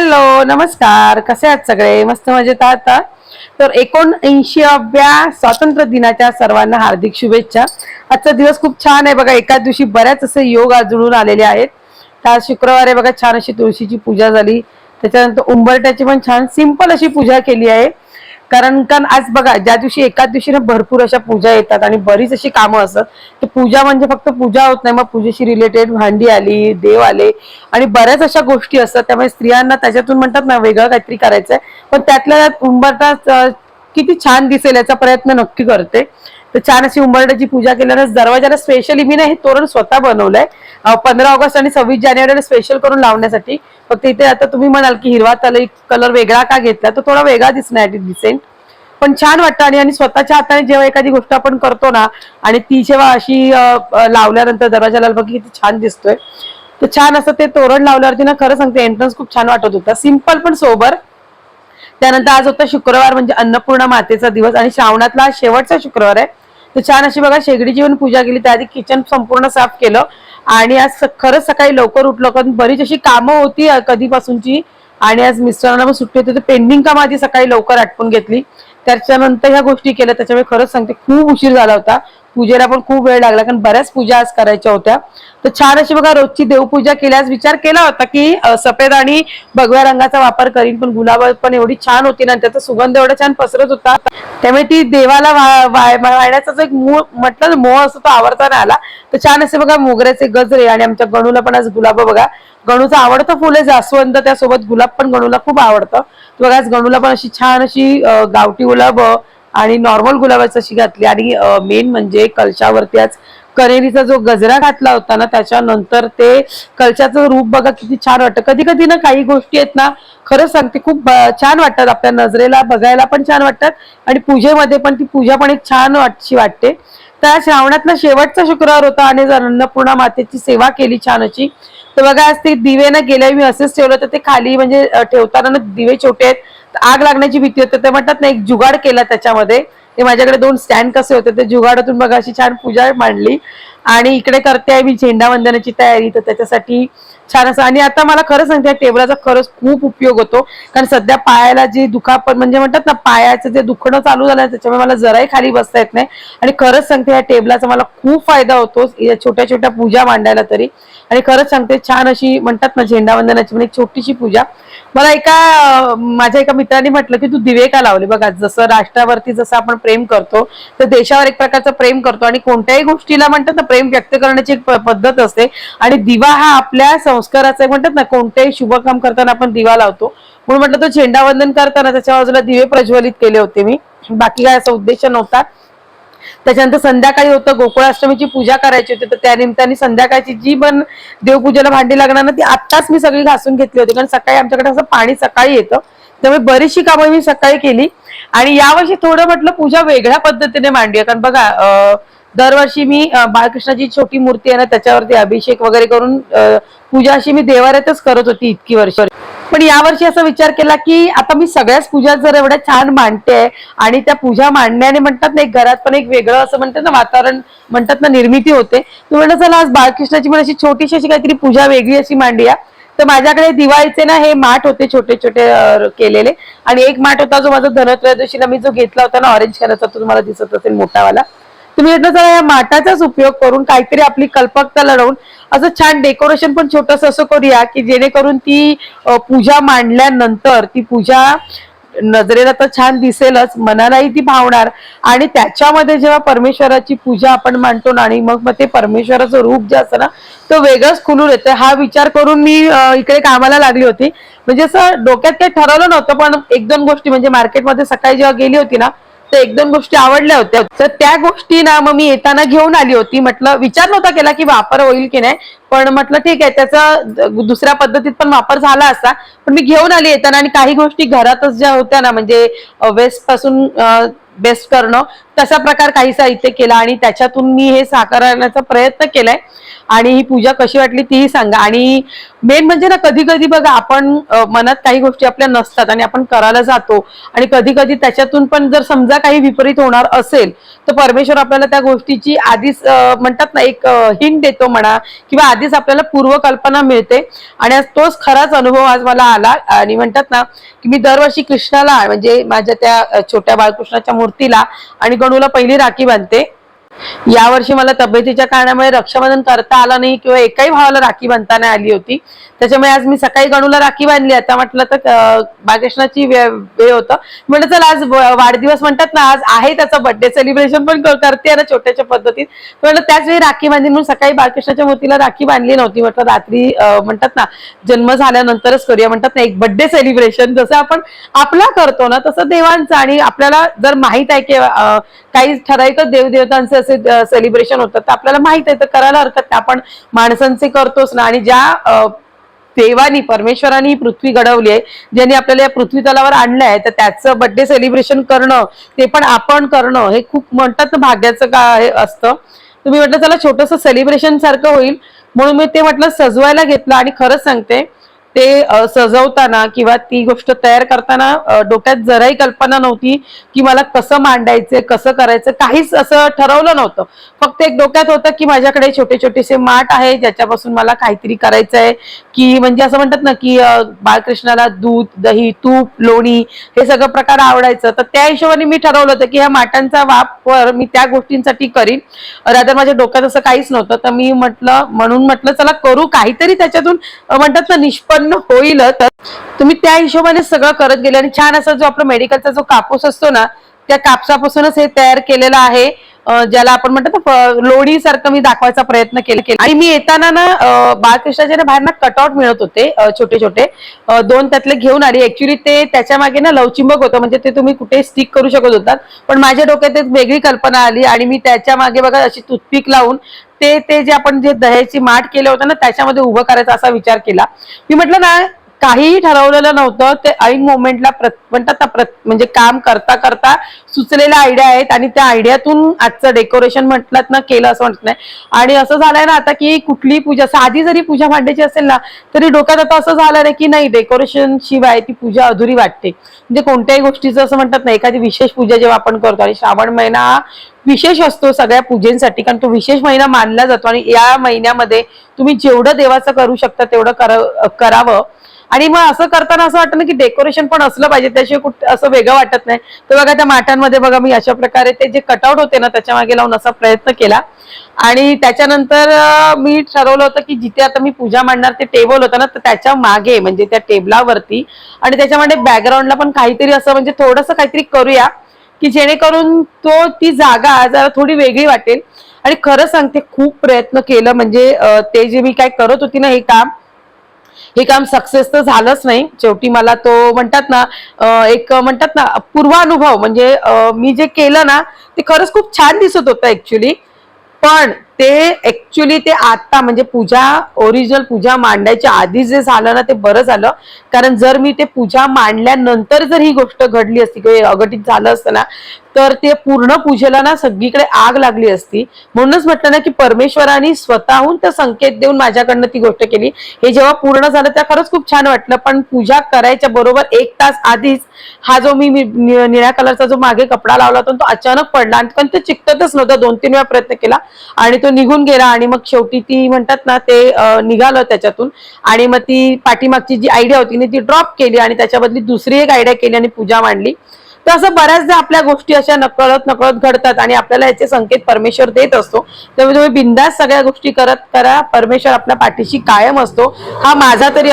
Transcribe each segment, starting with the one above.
Hello नमस्कार. कसे आहात सगळे? मस्त मजेत आहात तर तर एकोणऐंशीव्या स्वातंत्र्य दिनाच्या सर्वांना हार्दिक शुभेच्छा. आजचा दिवस खूप छान आहे बघा. एकाच दिवशी बऱ्याच असे योग आजळून आलेले आहेत. त्या शुक्रवारी बघा छान अशी तुळशीची पूजा झाली. त्याच्यानंतर उंबरट्याची पण छान सिंपल अशी पूजा केली आहे. कारण कारण आज बघा ज्या दिवशी एकाच दिवशी ना भरपूर अशा पूजा येतात आणि बरीच अशी कामं असतात तर पूजा म्हणजे फक्त पूजा होत नाही. मग पूजेशी रिलेटेड भांडी आली देव आले आणि बऱ्याच अशा गोष्टी असतात. त्यामुळे स्त्रियांना त्याच्यातून म्हणतात ना वेगळं काहीतरी करायचंय. पण त्यातल्या त्यात किती छान दिसेल याचा प्रयत्न नक्की करते. तर छान अशी उंबरड्याची पूजा केल्यानंतर दरवाजाला स्पेशली मी ना हे तोरण स्वतः बनवलंय. पंधरा ऑगस्ट आणि सव्वीस जानेवारीला स्पेशल करून लावण्यासाठी. फक्त इथे आता तुम्ही म्हणाल की हिरवा तलई कलर वेगळा का घेतला? तर थोडा वेगळा दिसण्यासाठी दिसेल पण छान वाटतं आणि आणि स्वतःच्या हाताने जेव्हा एखादी गोष्ट आपण करतो ना आणि ती जेव्हा अशी लावल्यानंतर दरवाजाला बघ किती छान दिसतोय. तर छान असं ते तोरण लावल्यावरती ना खरं सांगते एंट्रन्स खूप छान वाटत होता. सिंपल पण सोबर त्यानंतर आज होता शुक्रवार म्हणजे अन्नपूर्णा मातेचा दिवस आणि श्रावणातला हा शेवटचा शुक्रवार आहे. तर छान अशी बघा शेगडीची पण पूजा केली त्याआधी किचन संपूर्ण साफ केलं आणि आज खरंच सकाळी लवकर उठलो कारण बरीच अशी कामं होती कधीपासूनची. आणि आज मिस्टरांना पण सुट्टी होती तर पेंडिंग कामं आधी सकाळी लवकर आटपून घेतली. त्याच्यानंतर ह्या गोष्टी केल्या त्याच्यामुळे खरंच सांगते खूप उशीर झाला होता. पूजेला पण खूप वेळ लागला कारण बऱ्याच पूजा आज करायच्या होत्या. तर छान अशी बघा रोजची देवपूजा केल्यास विचार केला होता की सफेद आणि भगव्या रंगाचा वापर करीन पण गुलाब पण एवढी छान होती ना त्याचा सुगंध एवढा छान पसरत होता. त्यामुळे ती देवाला वा- वा- वाहण्याचा जो एक मूळ म्हटलं मोह असतो तो आवडता नाही आला. तर छान असे बघा मोगऱ्याचे गजरे आणि आमच्या गणूला पण आज गुलाब बघा. गणूचं आवडतं फुल आहे जास्वंद त्यासोबत गुलाब पण गणूला खूप आवडतं. बघा आज गणूला पण अशी छान अशी गावठी गुलाब आणि नॉर्मल गुलाबाची अशी घातली. आणि मेन म्हणजे कलशावरती आज कनेरीचा जो गजरा घातला होता ना त्याच्यानंतर ते कलशाचं रूप बघा किती छान वाटतं. कधी कधी ना काही गोष्टी आहेत ना खरंच सांगते खूप छान वाटतात. आपल्या नजरेला बघायला पण छान वाटतात. आणि पूजेमध्ये पण ती पूजा पण एक छान वाटशी वाटते. त्या श्रावणातला शेवटचा शुक्रवार होता आणि जर अन्नपूर्णा मातेची सेवा केली छान अशी. तर बघा आज ते दिवे ना गेल्या मी असेच ठेवलं तर ते खाली म्हणजे ठेवताना ना दिवे छोटे आहेत. आग लागण्याची भीती होती. ते म्हणतात ना एक जुगाड केला त्याच्यामध्ये. ते माझ्याकडे दोन स्टँड कसे होते ते जुगाडातून बघा अशी छान पूजा मांडली. आणि इकडे करते आहे मी झेंडा वंदनाची तयारी तर त्याच्यासाठी छान असं आणि आता मला खरं सांगते या टेबलाचा खरंच खूप उपयोग होतो. कारण सध्या पायाला जे दुखापत म्हणजे म्हणतात ना पायाचं जे दुखणं चालू झालं त्याच्यामुळे मला जराही खाली बसता येत नाही. आणि खरंच सांगते या टेबलाचा मला खूप फायदा होतो या छोट्या छोट्या पूजा मांडायला तरी. आणि खरंच सांगते छान अशी म्हणतात ना झेंडा वंदनाची म्हणजे छोटीशी पूजा. मला एका माझ्या एका मित्राने म्हटलं की तू दिवे का लावले? बघा जसं राष्ट्रावरती जसं आपण प्रेम करतो तर देशावर एक प्रकारचं प्रेम करतो. आणि कोणत्याही गोष्टीला म्हणतात ना प्रेम व्यक्त करण्याची एक पद्धत असते. आणि दिवा हा आपल्या संस्काराचा म्हणतात ना कोणतेही शुभ काम करताना आपण दिवा लावतो. म्हणून म्हटलं तो झेंडा वंदन करताना त्याच्या बाजूला दिवे प्रज्वलित केले होते मी. बाकी काय असा उद्देश नव्हता. त्याच्यानंतर संध्याकाळी होतं गोकुळाष्टमीची पूजा करायची होती. तर त्या निमित्ताने संध्याकाळची जी पण देवपूजेला भांडी लागणार ना ती आत्ताच मी सगळी घासून घेतली होती. कारण सकाळी आमच्याकडे असं पाणी सकाळी येतं. त्यामुळे बरीचशी कामं मी सकाळी केली. आणि यावर्षी थोडं म्हटलं पूजा वेगळ्या पद्धतीने मांडूया. कारण बघा अं, दरवर्षी मी बाळकृष्णाची छोटी मूर्ती आहे ना त्याच्यावरती अभिषेक वगैरे करून पूजा अशी मी देवाऱ्यातच करत होती इतकी वर्ष. पण यावर्षी असा विचार केला की आता मी सगळ्याच पूजा जर एवढ्या छान मांडते आणि त्या पूजा मांडण्याने म्हणतात ना एक घरात पण एक वेगळं असं म्हणतात ना वातावरण म्हणतात ना निर्मिती होते. तर म्हटलं चला आज बाळकृष्णाची पण अशी छोटीशी अशी काहीतरी पूजा वेगळी अशी मांडूया. तर माझ्याकडे दिवाळीचे ना हे माठ होते छोटे छोटे केलेले. आणि एक माठ होता जो माझा धनत्रयोदशीला मी जो घेतला होता ना ऑरेंज कलरचा तो तुम्हाला दिसत असेल मोठावाला. तुम्ही येतं जरा या माठाचाच उपयोग करून काहीतरी आपली कल्पकता लढवून असं छान डेकोरेशन पण छोटस असं करूया की जेणेकरून ती पूजा मांडल्यानंतर ती पूजा नजरेला तर छान दिसेलच मनालाही ती भावणार आणि त्याच्यामध्ये जेव्हा परमेश्वराची पूजा आपण मांडतो ना आणि मग मग ते परमेश्वराचं रूप जे असतं ना तो वेगळंच खुलून येतं. हा विचार करून मी इकडे कामाला लागली होती. म्हणजे असं डोक्यात काही ठरवलं नव्हतं पण एक दोन गोष्टी म्हणजे मार्केटमध्ये सकाळी जेव्हा गेली होती ना तर एक दोन गोष्टी आवडल्या होत्या. तर त्या गोष्टी ना मग मी येताना घेऊन आली होती. म्हटलं विचार नव्हता केला की वापर होईल की नाही. पण म्हटलं ठीक आहे त्याचा दुसऱ्या पद्धतीत पण वापर झाला असा. पण मी घेऊन आली येताना आणि काही गोष्टी घरातच ज्या होत्या ना म्हणजे वेस्टपासून बेस्ट करणं तसा प्रकार काहीसा इथे केला आणि त्याच्यातून मी हे साकारण्याचा प्रयत्न केलाय. आणि ही पूजा कशी वाटली तीही सांगा. आणि मेन म्हणजे ना कधी कधी बघा आपण मनात काही गोष्टी आपल्या नसतात आणि आपण करायला जातो. आणि कधी कधी त्याच्यातून पण जर समजा काही विपरीत होणार असेल तर परमेश्वर आपल्याला त्या गोष्टीची आधीच म्हणतात ना एक हिंट देतो म्हणा किंवा आधीच आपल्याला पूर्वकल्पना मिळते. आणि आज तोच खराच अनुभव आज मला आला. आणि म्हणतात ना की मी दरवर्षी कृष्णाला म्हणजे माझ्या त्या छोट्या बाळकृष्णाच्या मूर्तीला आणि गणूला पहिली राखी बांधते. यावर्षी मला तब्येतीच्या कारणामुळे रक्षाबंधन करता आलं नाही किंवा एकाही भावाला राखी बांधता नाही आली होती. त्याच्यामुळे आज मी सकाळी गणूला राखी बांधली. आता म्हटलं तर अं, बाळकृष्णाची वेळ होतं. म्हटलं चल आज वाढदिवस म्हणतात ना आज आहे त्याचा बर्थडे सेलिब्रेशन पण करते ना छोट्याच्या पद्धतीत. म्हटलं त्याच वेळी राखी बांधली. म्हणून सकाळी बाळकृष्णाच्या मूर्तीला राखी बांधली नव्हती. म्हटलं रात्री म्हणतात ना जन्म झाल्यानंतरच करूया. म्हणतात ना एक बर्थडे सेलिब्रेशन जसं आपण आपला करतो ना तसं देवांचं. आणि आपल्याला जर माहीत आहे की काही ठराविक देवदेवतांचं असे सेलिब्रेशन होतात तर आपल्याला माहीत आहे तर करायला हरकत नाही. आपण माणसांचे करतोच ना. आणि ज्या देवानी परमेश्वराने ही पृथ्वी घडवली आहे ज्यांनी आपल्याला या पृथ्वी तलावर आणलं आहे तर त्याचं बर्थडे सेलिब्रेशन करणं ते पण आपण करणं हे खूप म्हणतात ना भाग्याचं का हे असतं. तुम्ही म्हटलं चला छोटस सेलिब्रेशन सारखं होईल. म्हणून मी ते म्हटलं सजवायला घेतलं. आणि खरंच सांगते ते सजवताना किंवा ती गोष्ट तयार करताना डोक्यात जराही कल्पना नव्हती की मला कसं मांडायचं कसं करायचं काहीच असं ठरवलं नव्हतं. फक्त एक डोक्यात होतं की माझ्याकडे छोटे छोटेसे माठ आहे ज्याच्यापासून मला काहीतरी करायचं आहे की म्हणजे असं म्हणतात ना की बाळकृष्णाला दूध दही तूप लोणी हे सगळं प्रकार आवडायचं. तर त्या हिशोबाने मी ठरवलं होतं की ह्या माठांचा वापर मी त्या गोष्टींसाठी करीन. रादर माझ्या डोक्यात असं काहीच नव्हतं. तर मी म्हटलं म्हणून म्हटलं चला करू काहीतरी त्याच्यातून म्हणतात ना निष्पन्न होईल तर तुम्ही त्या हिशोबाने सगळं करत गेले. आणि छान असा जो आपला मेडिकलचा जो कापूस असतो ना त्या कापसापासूनच हे तयार केलेलं आहे. ज्याला आपण म्हणतो लोणी सारखं मी दाखवायचा प्रयत्न केला केला. आणि मी येताना ना बाळकृष्णाच्या बाहेर ना कटआउट मिळत होते छोटे छोटे. दोन त्यातले घेऊन आली. ऍक्च्युली ते त्याच्यामागे ना लवचिंबक होतं. म्हणजे ते तुम्ही कुठे स्टिक करू शकत होतात. पण माझ्या डोक्यात एक वेगळी कल्पना आली आणि मी त्याच्यामागे बघा अशी टूथपिक लावून ते ते जे आपण जे दह्याची माठ केलं होतं ना त्याच्यामध्ये उभं करायचा असा विचार केला. मी म्हटलं ना काहीही ठरवलेलं नव्हतं. ते ऐन मोमेंटला म्हणतात ना म्हणजे काम करता करता सुचलेल्या आयडिया आहेत आणि त्या आयडियातून आजचं डेकोरेशन म्हटलं ना केलं असं म्हणत नाही आणि असं झालंय ना आता की कुठली पूजा साधी जरी पूजा मांडायची असेल ना तरी डोक्यात आता असं झालं नाही की नाही डेकोरेशन शिवाय ती पूजा अधुरी वाटते. म्हणजे कोणत्याही गोष्टीचं असं म्हणतात ना एखादी विशेष पूजा जेव्हा आपण करतो आणि श्रावण महिना हा विशेष असतो सगळ्या पूजेसाठी कारण तो विशेष महिना मानला जातो आणि या महिन्यामध्ये तुम्ही जेवढं देवाचं करू शकता तेवढं करावं. आणि मग असं करताना असं वाटतं ना की डेकोरेशन पण असलं पाहिजे त्याशिवाय कुठं असं वेगळं वाटत नाही. तर बघा त्या माठांमध्ये बघा मी अशा प्रकारे ते जे कटआउट होते ना त्याच्यामागे लावून असा प्रयत्न केला. आणि त्याच्यानंतर मी ठरवलं होतं की जिथे आता मी पूजा मांडणार ते टेबल होतं ना तर त्याच्यामागे म्हणजे त्या टेबलावरती आणि त्याच्यामध्ये बॅकग्राऊंडला पण काहीतरी असं म्हणजे थोडंसं काहीतरी करूया की जेणेकरून तो ती जागा जरा थोडी वेगळी वाटेल. आणि खरं सांगते खूप प्रयत्न केलं. म्हणजे ते जे मी काय करत होती ना हे काम हे काम सक्सेस तर झालंच नाही. शेवटी मला तो म्हणतात ना एक म्हणतात ना पूर्वानुभव म्हणजे मी जे केलं ना ते खरंच खूप छान दिसत होतं ऍक्च्युली पण ते ऍक्च्युली ते आता म्हणजे पूजा ओरिजिनल पूजा मांडायच्या आधी जे झालं ना ते बरं झालं. कारण जर मी ते पूजा मांडल्यानंतर जर ही गोष्ट घडली असती किंवा अघटित झालं असतं ना तर ते पूर्ण पूजेला ना सगळीकडे आग लागली असती. म्हणूनच म्हटलं ना की परमेश्वराने स्वतःहून ते संकेत देऊन माझ्याकडनं ती गोष्ट केली. हे जेव्हा पूर्ण झालं त्या खरंच खूप छान वाटलं. पण पूजा करायच्या बरोबर एक तास आधीच हा जो मी नि- निळ्या कलरचा जो मागे कपडा लावला होता तो अचानक पडला. आणि पण ते चिकटतच नव्हतं. दोन तीन वेळा प्रयत्न केला. आणि तो निघून गेला आणि मग शेवटी ती म्हणतात ना ते निघालं त्याच्यातून. आणि मग ती पाठीमागची जी आयडिया होती ती ड्रॉप केली आणि त्याच्याबदली दुसरी एक आयडिया केली आणि पूजा मांडली. तर असं बऱ्याचदा आपल्या गोष्टी अशा नकळत नकळत घडतात आणि आपल्याला याचे संकेत परमेश्वर देत असतो. त्यामुळे तुम्ही बिंदास सगळ्या गोष्टी करत करा. परमेश्वर आपल्या पाठीशी कायम असतो. हा माझा तरी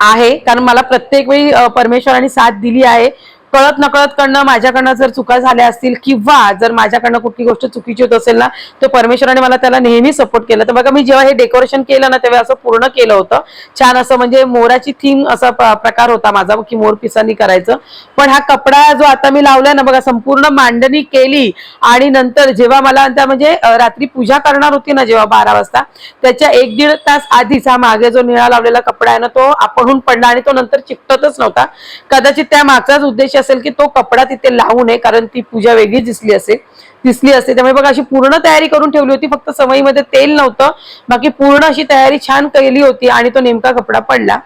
आहे कारण मला प्रत्येक वेळी परमेश्वराने साथ दिली आहे. कळत नकळत कडनं माझ्याकडनं जर चुका झाल्या असतील किंवा जर माझ्याकडनं कुठली गोष्ट चुकीची होत असेल ना तर परमेश्वराने मला त्याला नेहमी सपोर्ट केला. तर बघा मी जेव्हा हे डेकोरेशन केलं ना तेव्हा असं पूर्ण केलं होतं. छान असं म्हणजे मोराची थीम असा प्रकार होता माझा की मोर पिसांनी करायचं. पण हा कपडा जो आता मी लावलाय ना बघा संपूर्ण मांडणी केली आणि नंतर जेव्हा मला त्या म्हणजे रात्री पूजा करणार होती ना जेव्हा बारा वाजता त्याच्या एक दीड तास आधीच हा मागे जो निळा लावलेला कपडा आहे ना तो आपणहून पडला आणि तो नंतर चिकटतच नव्हता. कदाचित त्या मागचाच उद्देश असेल की तो कपडा तिथे लावू नये कारण ती पूजा वेगळी दिसली असेल दिसली असते. त्यामुळे बघा अशी पूर्ण तयारी करून ठेवली होती. फक्त समईमध्ये तेल नव्हतं. बाकी पूर्ण अशी तयारी छान केली होती आणि तो नेमका कपडा पडला.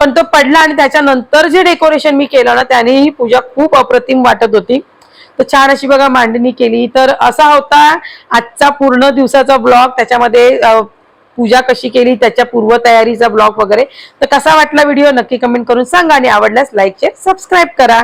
पण तो पडला आणि त्याच्यानंतर जे डेकोरेशन मी केलं ना त्याने ही पूजा खूप अप्रतिम वाटत होती. तर छान अशी बघा मांडणी केली. तर असा होता आजचा पूर्ण दिवसाचा ब्लॉग. त्याच्यामध्ये पूजा कशी केली त्याच्या पूर्वतयारीचा ब्लॉग वगैरे. तर कसा वाटला व्हिडिओ नक्की कमेंट करून सांगा आणि आवडल्यास लाईक शेअर सबस्क्राईब करा.